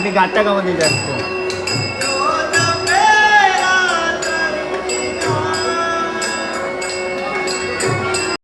তুমি গাড়টা কামাতে যাচ্ছ